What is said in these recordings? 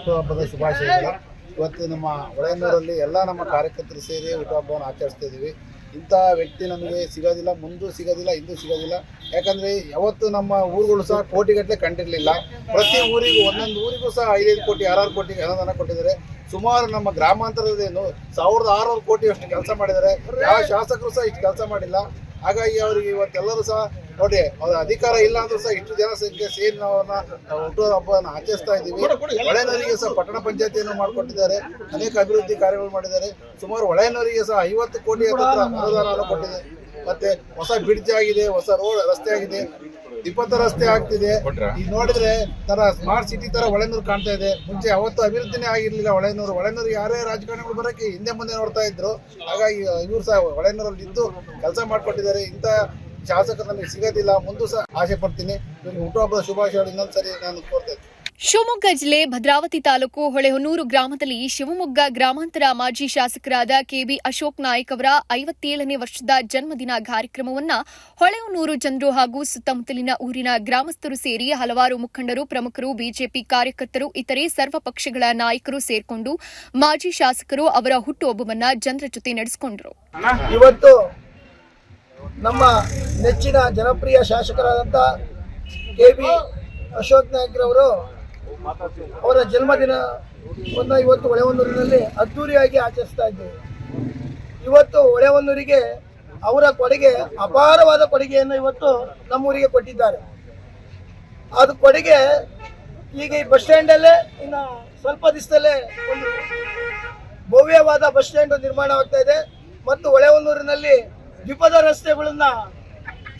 ಹುಟ್ಟುಹಬ್ಬದ ಶುಭಾಶಯಗಳು ಇವತ್ತು ನಮ್ಮ ಹೊಳೆಯನ್ನೂರಲ್ಲಿ ಎಲ್ಲ ನಮ್ಮ ಕಾರ್ಯಕರ್ತರು ಸೇರಿ ಹುಟ್ಟುಹಬ್ಬವನ್ನು ಆಚರಿಸ್ತಾ ಇದ್ದೀವಿ. ಇಂಥ ವ್ಯಕ್ತಿ ನಮಗೆ ಸಿಗೋದಿಲ್ಲ, ಮುಂದೂ ಸಿಗೋದಿಲ್ಲ, ಇಂದೂ ಸಿಗೋದಿಲ್ಲ. ಯಾಕಂದರೆ ಯಾವತ್ತು ನಮ್ಮ ಊರುಗಳು ಸಹ ಕೋಟಿಗಟ್ಟಲೆ ಕಂಡಿರಲಿಲ್ಲ. ಪ್ರತಿ ಊರಿಗೂ, ಒಂದೊಂದು ಊರಿಗೂ ಸಹ ಐದೈದು ಕೋಟಿ, ಆರಾರು ಕೋಟಿ ಅನುದಾನ ಕೊಟ್ಟಿದ್ದಾರೆ. ಸುಮಾರು ನಮ್ಮ ಗ್ರಾಮಾಂತರದೇನು ಸಾವಿರದ ಆರುನೂರು ಕೋಟಿ ಅಷ್ಟು ಕೆಲಸ ಮಾಡಿದ್ದಾರೆ. ಯಾವ ಶಾಸಕರು ಸಹ ಇಷ್ಟು ಕೆಲಸ ಮಾಡಿಲ್ಲ. ಹಾಗಾಗಿ ಅವರಿಗೆ ಇವತ್ತೆಲ್ಲರೂ ಸಹ ನೋಡಿ ಅವ್ರ ಅಧಿಕಾರ ಇಲ್ಲ ಅಂದ್ರೂ ಸಹ ಇಷ್ಟು ಜನಸಂಖ್ಯೆ ಸೇರಿ ನಾವು ಹುಟ್ಟುವ ಹಬ್ಬವನ್ನು ಆಚರಿಸ್ತಾ ಇದ್ದೀವಿ. ಒಳೆಯನವರಿಗೆ ಸಹ ಪಟ್ಟಣ ಪಂಚಾಯತಿಯನ್ನು ಮಾಡಿಕೊಟ್ಟಿದ್ದಾರೆ. ಅನೇಕ ಅಭಿವೃದ್ಧಿ ಕಾರ್ಯಗಳು ಮಾಡಿದ್ದಾರೆ. ಸುಮಾರು ಒಳೆಯನವರಿಗೆ ಸಹ ಐವತ್ತು ಕೋಟಿ ಅನುದಾನ ಕೊಟ್ಟಿದೆ. ಮತ್ತೆ ಹೊಸ ಬ್ರಿಡ್ಜ್ ಆಗಿದೆ ಹೊಸ ರೋಡ್ ರಸ್ತೆ ಆಗಿದೆ. ಇಪ್ಪತ್ತು ರಸ್ತೆ ಆಗ್ತಿದೆ. ಈಗ ನೋಡಿದ್ರೆ ತರ ಸ್ಮಾರ್ಟ್ ಸಿಟಿ ತರ ಹೊಳೆನೂರು ಕಾಣ್ತಾ ಇದೆ. ಮುಂಚೆ ಅವತ್ತು ಅಭಿವೃದ್ಧಿನೇ ಆಗಿರ್ಲಿಲ್ಲ ಹೊಳೆನೂರು ಹೊಳೆನೂರು ಯಾರೇ ರಾಜಕಾರಣಿಗಳು ಬರೋಕೆ ಹಿಂದೆ ಮುಂದೆ ನೋಡ್ತಾ ಇದ್ರು. ಹಾಗಾಗಿ ಇವರು ಸಹ ಹೊಳೆನೂರಲ್ಲಿ ಇದ್ದು ಕೆಲಸ ಮಾಡ್ಕೊಟ್ಟಿದ್ದಾರೆ. ಇಂಥ ಶಾಸಕರು ನಮಗೆ ಸಿಗೋದಿಲ್ಲ ಮುಂದೂ ಸಹ ಆಸೆ ಪಡ್ತೀನಿ. ಹುಟ್ಟುಹಬ್ಬದ ಶುಭಾಶಯಗಳು ಇನ್ನೊಂದ್ಸರಿ ನಾನು ಕೋರ್ತಾ ಇದ್ದೀನಿ ಶಿವಮೊಗ್ಗ ಜಿಲ್ಲೆ ಭದ್ರಾವತಿ ತಾಲೂಕು ಹೊಳೆಹೊನ್ನೂರು ಗ್ರಾಮದಲ್ಲಿ ಶಿವಮೊಗ್ಗ ಗ್ರಾಮಾಂತರ ಮಾಜಿ ಶಾಸಕರಾದ ಕೆಬಿ ಅಶೋಕ್ ನಾಯಕ್ ಅವರ ಐವತ್ತೇಳನೇ ವರ್ಷದ ಜನ್ಮದಿನ ಕಾರ್ಯಕ್ರಮವನ್ನ ಹೊಳೆಹೊನ್ನೂರು ಜನರು ಹಾಗೂ ಸುತ್ತಮುತ್ತಲಿನ ಊರಿನ ಗ್ರಾಮಸ್ಥರು ಸೇರಿ ಹಲವಾರು ಮುಖಂಡರು ಪ್ರಮುಖರು ಬಿಜೆಪಿ ಕಾರ್ಯಕರ್ತರು ಇತರೆ ಸರ್ವ ಪಕ್ಷಗಳ ನಾಯಕರು ಸೇರಿಕೊಂಡು ಮಾಜಿ ಶಾಸಕರು ಅವರ ಹುಟ್ಟುಹಬ್ಬವನ್ನು ಜನರ ಜೊತೆ ನಡೆಸಿಕೊಂಡರು. ಇವತ್ತು ನಮ್ಮ ನೆಚ್ಚಿನ ಜನಪ್ರಿಯ ಶಾಸಕರಾದಂಥ ಕೆ ಬಿ ಅಶೋಕ್ ನಾಯ್ಕರವರು ಅವರ ಜನ್ಮದಿನವನ್ನು ಇವತ್ತು ಒಳೆಹೊನ್ನೂರಿನಲ್ಲಿ ಅದ್ದೂರಿಯಾಗಿ ಆಚರಿಸ್ತಾ ಇದ್ದೇವೆ. ಇವತ್ತು ಒಳೆಹೊನ್ನೂರಿಗೆ ಅವರ ಕೊಡುಗೆ, ಅಪಾರವಾದ ಕೊಡುಗೆಯನ್ನು ಇವತ್ತು ನಮ್ಮೂರಿಗೆ ಕೊಟ್ಟಿದ್ದಾರೆ. ಅದು ಕೊಡುಗೆ ಈಗ ಈ ಬಸ್ ಸ್ಟ್ಯಾಂಡಲ್ಲೇ, ಇನ್ನು ಸ್ವಲ್ಪ ದಿವಸದಲ್ಲೇ ಒಂದು ಭವ್ಯವಾದ ಬಸ್ ಸ್ಟ್ಯಾಂಡ್ ನಿರ್ಮಾಣ ಆಗ್ತಾ ಇದೆ. ಮತ್ತು ಹೊಳೆಹೊನ್ನೂರಿನಲ್ಲಿ ದ್ವಿಪದ ರಸ್ತೆಗಳನ್ನ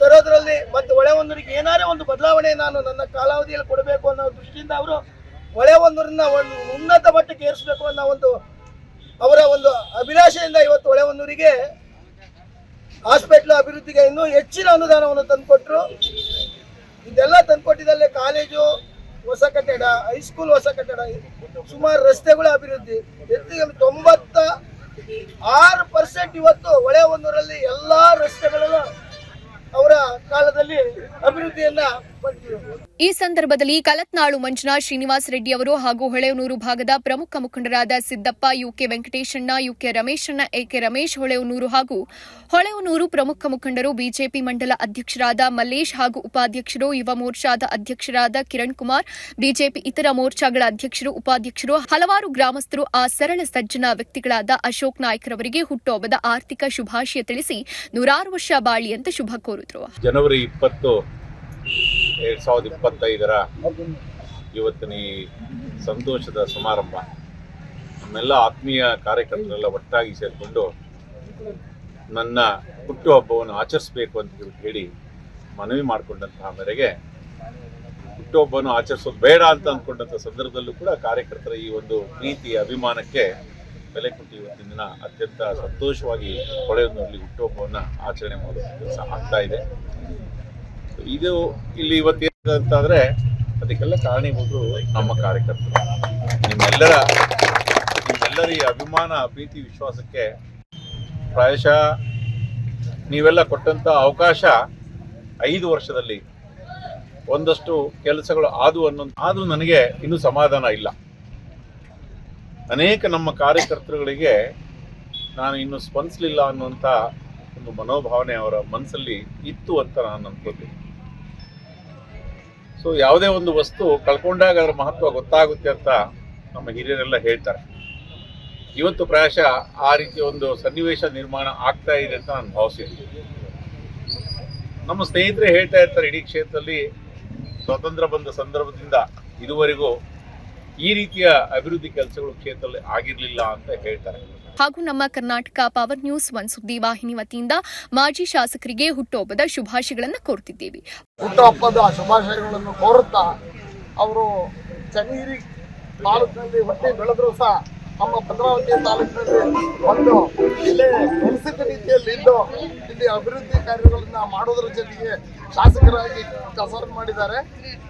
ತರೋದ್ರಲ್ಲಿ ಮತ್ತು ಒಂದೂರಿಗೆ ಏನಾರೇ ಒಂದು ಬದಲಾವಣೆ ನಾನು ನನ್ನ ಕಾಲಾವಧಿಯಲ್ಲಿ ಕೊಡಬೇಕು ಅನ್ನೋ ದೃಷ್ಟಿಯಿಂದ ಅವರು ಹೊಳೆಹೊನ್ನೂರನ್ನ ಒಂದು ಉನ್ನತ ಮಟ್ಟಕ್ಕೆ ಏರಿಸಬೇಕು ಅನ್ನೋ ಒಂದು ಅವರ ಒಂದು ಅಭಿಲಾಷೆಯಿಂದ ಇವತ್ತು ಹೊಳೆಹೊನ್ನೂರಿಗೆ ಹಾಸ್ಪಿಟ್ಲ್ ಅಭಿವೃದ್ಧಿಗೆ ಇನ್ನೂ ಹೆಚ್ಚಿನ ಅನುದಾನವನ್ನು ತಂದುಕೊಟ್ರು. ಇದೆಲ್ಲ ತಂದುಕೊಟ್ಟಿದ್ದಲ್ಲೇ ಕಾಲೇಜು, ಹೊಸ ಕಟ್ಟಡ, ಹೈಸ್ಕೂಲ್, ಹೊಸ ಕಟ್ಟಡ, ಸುಮಾರು ರಸ್ತೆಗಳ ಅಭಿವೃದ್ಧಿ. ಎತ್ತಿಗೆ ತೊಂಬತ್ತ ಆರು ಪರ್ಸೆಂಟ್ ಇವತ್ತು ಹೊಳೆ ಒಂದೂರಲ್ಲಿ ಎಲ್ಲಾ ರಸ್ತೆಗಳಲ್ಲೂ ಅವರ ಕಾಲದಲ್ಲಿ ಅಭಿವೃದ್ಧಿಯನ್ನ ಈ ಸಂದರ್ಭದಲ್ಲಿ ಕಲತ್ನಾಳು ಮಂಜುನಾಥ್ ಶ್ರೀನಿವಾಸ್ ರೆಡ್ಡಿ ಅವರು ಹಾಗೂ ಹೊಳೆಯನೂರು ಭಾಗದ ಪ್ರಮುಖ ಮುಖಂಡರಾದ ಸಿದ್ದಪ್ಪ, ಯುಕೆ ವೆಂಕಟೇಶಣ್ಣ, ಯುಕೆ ರಮೇಶಣ್ಣ, ಎಕೆ ರಮೇಶ್, ಹೊಳೆಯನೂರು ಹಾಗೂ ಹೊಳೆಯನೂರು ಪ್ರಮುಖ ಮುಖಂಡರು, ಬಿಜೆಪಿ ಮಂಡಲ ಅಧ್ಯಕ್ಷರಾದ ಮಲ್ಲೇಶ್ ಹಾಗೂ ಉಪಾಧ್ಯಕ್ಷರು, ಯುವ ಮೋರ್ಚಾದ ಅಧ್ಯಕ್ಷರಾದ ಕಿರಣ್ ಕುಮಾರ್, ಬಿಜೆಪಿ ಇತರ ಮೋರ್ಚಾಗಳ ಅಧ್ಯಕ್ಷರು, ಉಪಾಧ್ಯಕ್ಷರು, ಹಲವಾರು ಗ್ರಾಮಸ್ಥರು, ಆ ಸರಳ ಸಜ್ಜನ ವ್ಯಕ್ತಿಗಳಾದ ಅಶೋಕ್ ನಾಯ್ಕರವರಿಗೆ ಹುಟ್ಟುಹಬ್ಬದ ಆರ್ಥಿಕ ಶುಭಾಶಯ ತಿಳಿಸಿ ನೂರಾರು ವರ್ಷ ಬಾಳಿ ಅಂತ ಶುಭ ಕೋರಿದ್ರು ಎರಡು ಸಾವಿರದ ಇಪ್ಪತ್ತೈದರ ಇವತ್ತಿನ ಈ ಸಂತೋಷದ ಸಮಾರಂಭ, ನಮ್ಮೆಲ್ಲ ಆತ್ಮೀಯ ಕಾರ್ಯಕರ್ತರೆಲ್ಲ ಒಟ್ಟಾಗಿ ಸೇರಿಕೊಂಡು ನನ್ನ ಹುಟ್ಟುಹಬ್ಬವನ್ನು ಆಚರಿಸಬೇಕು ಅಂತ ಹೇಳಿ ಮನವಿ ಮಾಡಿಕೊಂಡಂತಹ ಮೇರೆಗೆ ಹುಟ್ಟುಹಬ್ಬವನ್ನು ಆಚರಿಸೋದು ಬೇಡ ಅಂತ ಅಂದ್ಕೊಂಡಂಥ ಸಂದರ್ಭದಲ್ಲೂ ಕೂಡ ಕಾರ್ಯಕರ್ತರ ಈ ಒಂದು ಪ್ರೀತಿ ಅಭಿಮಾನಕ್ಕೆ ಬೆಲೆ ಕೊಟ್ಟು ಇವತ್ತಿನ ದಿನ ಅತ್ಯಂತ ಸಂತೋಷವಾಗಿ ಹೊಳೆಯೊಂದರಲ್ಲಿ ಹುಟ್ಟುಹಬ್ಬವನ್ನು ಆಚರಣೆ ಮಾಡುವ ಕೆಲಸ ಆಗ್ತಾ ಇದೆ. ಇದು ಇಲ್ಲಿ ಇವತ್ತು ಅಂತಂದ್ರೆ ಅದಕ್ಕೆಲ್ಲ ಕಾರಣೀಭೂತರು ನಮ್ಮ ಕಾರ್ಯಕರ್ತರು. ನಿಮ್ಮೆಲ್ಲರ ನಿಮ್ಮೆಲ್ಲರ ಈ ಅಭಿಮಾನ, ಪ್ರೀತಿ, ವಿಶ್ವಾಸಕ್ಕೆ ಪ್ರಾಯಶಃ ನೀವೆಲ್ಲ ಕೊಟ್ಟಂತ ಅವಕಾಶ ಐದು ವರ್ಷದಲ್ಲಿ ಒಂದಷ್ಟು ಕೆಲಸಗಳು ಆದು ಅನ್ನೋ ಆದರೂ ನನಗೆ ಇನ್ನೂ ಸಮಾಧಾನ ಇಲ್ಲ. ಅನೇಕ ನಮ್ಮ ಕಾರ್ಯಕರ್ತರುಗಳಿಗೆ ನಾನು ಇನ್ನು ಸ್ಪಂದಿಸಲಿಲ್ಲ ಅನ್ನುವಂಥ ಒಂದು ಮನೋಭಾವನೆ ಅವರ ಮನಸ್ಸಲ್ಲಿ ಇತ್ತು ಅಂತ ನಾನು ಅನ್ಕೋತೀನಿ ಸೊ ಯಾವುದೇ ಒಂದು ವಸ್ತು ಕಳ್ಕೊಂಡಾಗ ಅದರ ಮಹತ್ವ ಗೊತ್ತಾಗುತ್ತೆ ಅಂತ ನಮ್ಮ ಹಿರಿಯರೆಲ್ಲ ಹೇಳ್ತಾರೆ. ಇವತ್ತು ಪ್ರಾಯಶಃ ಆ ರೀತಿಯ ಒಂದು ಸನ್ನಿವೇಶ ನಿರ್ಮಾಣ ಆಗ್ತಾ ಇದೆ ಅಂತ ನಾನು ಭಾವಿಸಿದ್ದೀನಿ. ನಮ್ಮ ಸ್ನೇಹಿತರೆ ಹೇಳ್ತಾ ಇರ್ತಾರೆ, ಇಡೀ ಕ್ಷೇತ್ರದಲ್ಲಿ ಸ್ವಾತಂತ್ರ್ಯ ಬಂದ ಸಂದರ್ಭದಿಂದ ಇದುವರೆಗೂ ಈ ರೀತಿಯ ಅಭಿವೃದ್ಧಿ ಕೆಲಸಗಳು ಕ್ಷೇತ್ರದಲ್ಲಿ ಆಗಿರಲಿಲ್ಲ ಅಂತ ಹೇಳ್ತಾರೆ. ಹಾಗೂ ನಮ್ಮ ಕರ್ನಾಟಕ ಪವರ್ ನ್ಯೂಸ್ ಒನ್ ಸುದ್ದಿ ವಾಹಿನಿ ವತಿಯಿಂದ ಮಾಜಿ ಶಾಸಕರಿಗೆ ಹುಟ್ಟುಹಬ್ಬದ ಶುಭಾಶಯಗಳನ್ನು ಕೋರುತ್ತಿದ್ದೇವೆ ಹುಟ್ಟುಹಬ್ಬದ ಶುಭಾಶಯಗಳನ್ನು ಕೋರುತ್ತಾ ಅವರು ಚನ್ನಗಿರಿ ತಾಲೂಕಿನಲ್ಲಿ ಹುಟ್ಟಿ ಬೆಳೆದರೂ ಸಹ ನಮ್ಮ ಭದ್ರಾವತಿ ತಾಲೂಕಿನಲ್ಲಿ ಒಂದು ಜಿಲ್ಲೆ ನೆಲೆಸಿದ ರೀತಿಯಲ್ಲಿ ಇದ್ದು ಇಲ್ಲಿ ಅಭಿವೃದ್ಧಿ ಕಾರ್ಯಗಳನ್ನು ಮಾಡೋದ್ರ ಜೊತೆಗೆ ಶಾಸಕರಾಗಿ ಕಸರ ಮಾಡಿದ್ದಾರೆ.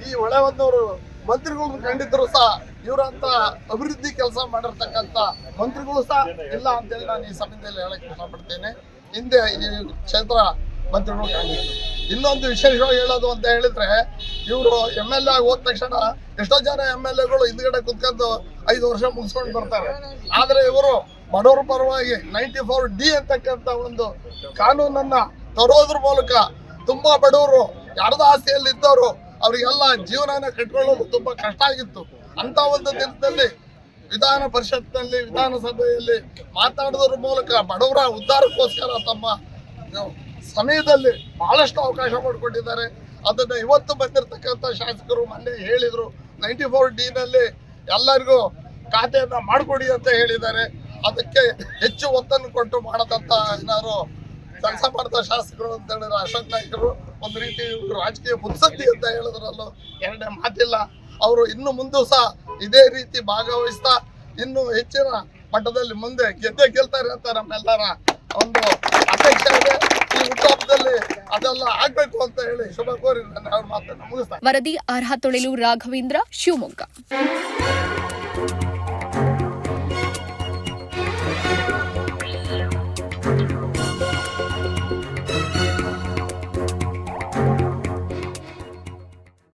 ಈ ಹೊಳೆವನ್ನವರು ಮಂತ್ರಿಗಳನ್ನು ಕಂಡಿದ್ರು ಸಹ ಇವರಂತ ಅಭಿವೃದ್ಧಿ ಕೆಲಸ ಮಾಡಿರ್ತಕ್ಕಂಥ ಮಂತ್ರಿಗಳು ಸಹ ಇಲ್ಲ ಅಂತೇಳಿ ನಾನು ಈ ಸಮಯದಲ್ಲಿ ಹೇಳಕ್ ಇಷ್ಟಪಡ್ತೇನೆ. ಹಿಂದೆ ಈ ಕ್ಷೇತ್ರ ಮಂತ್ರಿಗಳು ಇನ್ನೊಂದು ವಿಶೇಷವಾಗಿ ಹೇಳೋದು ಅಂತ ಹೇಳಿದ್ರೆ, ಇವರು ಎಂ ಎಲ್ ಎ ಹೋದ ತಕ್ಷಣ ಎಷ್ಟೋ ಜನ ಎಂ ಎಲ್ ಎಗಳು ಹಿಂದ್ಗಡೆ ಕುತ್ಕೊಂಡು ಐದು ವರ್ಷ ಮುಗಿಸ್ಕೊಂಡು ಬರ್ತಾರೆ. ಆದ್ರೆ ಇವರು ಬಡವರ ಪರವಾಗಿ ನೈಂಟಿ ಫೋರ್ ಡಿ ಅಂತಕ್ಕಂಥ ಒಂದು ಕಾನೂನನ್ನ ತರೋದ್ರ ಮೂಲಕ ತುಂಬಾ ಬಡವರು, ಯಾರ್ದು ಆಸ್ತಿಯಲ್ಲಿ ಇದ್ದವರು ಅವರಿಗೆಲ್ಲ ಜೀವನನ ಕಟ್ಕೊಳ್ಳೋದು ತುಂಬಾ ಕಷ್ಟ ಆಗಿತ್ತು. ಅಂತ ಒಂದು ದಿನದಲ್ಲಿ ವಿಧಾನ ಪರಿಷತ್ನಲ್ಲಿ, ವಿಧಾನಸಭೆಯಲ್ಲಿ ಮಾತಾಡೋದ್ರ ಮೂಲಕ ಬಡವರ ಉದ್ಧಾರಕ್ಕೋಸ್ಕರ ತಮ್ಮ ಸಮಯದಲ್ಲಿ ಬಹಳಷ್ಟು ಅವಕಾಶ ಮಾಡಿಕೊಂಡಿದ್ದಾರೆ ಅದನ್ನ ಇವತ್ತು ಬಂದಿರತಕ್ಕಂಥ ಶಾಸಕರು ಮೊನ್ನೆ ಹೇಳಿದ್ರು. ನೈಂಟಿ ಫೋರ್ ಡಿ ನಲ್ಲಿ ಎಲ್ಲರಿಗೂ ಖಾತೆಯನ್ನ ಮಾಡಿಕೊಡಿ ಅಂತ ಹೇಳಿದ್ದಾರೆ. ಅದಕ್ಕೆ ಹೆಚ್ಚು ಒತ್ತನ್ನು ಕೊಟ್ಟು ಮಾಡದಂತ ಏನಾದ್ರು ಕೆಲಸ ಮಾಡ್ತಾ ಶಾಸಕರು ಅಂತ ಹೇಳಿದ್ರೆ ಅಶೋಕ್ ನಾಯ್ಕರು ಒಂದು ರೀತಿ ರಾಜಕೀಯ ಮುತ್ಸದ್ದಿ ಅಂತ ಹೇಳಿದ್ರಲ್ಲೂ ಎರಡನೇ ಮಾತಿಲ್ಲ. ಅವರು ಇನ್ನು ಮುಂದೂ ಸಹ ಇದೇ ರೀತಿ ಭಾಗವಹಿಸ್ತಾ ಇನ್ನು ಹೆಚ್ಚಿನ ಮಟ್ಟದಲ್ಲಿ ಮುಂದೆ ಗೆದ್ದೆ ಗೆಲ್ತಾರೆ ಅಂತ ನಮ್ಮೆಲ್ಲರ ಒಂದು ಅಪೇಕ್ಷೆ ಇದೆ. ಈ ಹುಟ್ಟುಹಬ್ಬದಲ್ಲಿ ಅದೆಲ್ಲ ಆಗ್ಬೇಕು ಅಂತ ಹೇಳಿ ಶುಭ ಕೋರಿ ನನ್ನ ಅವ್ರ ಮಾತನ್ನು ಮುಗಿಸ್ತಾರೆ ವರದಿ ಅರ್ಹ ತೊಳೆಲು ರಾಘವೇಂದ್ರ ಶಿವಮೊಗ್ಗ.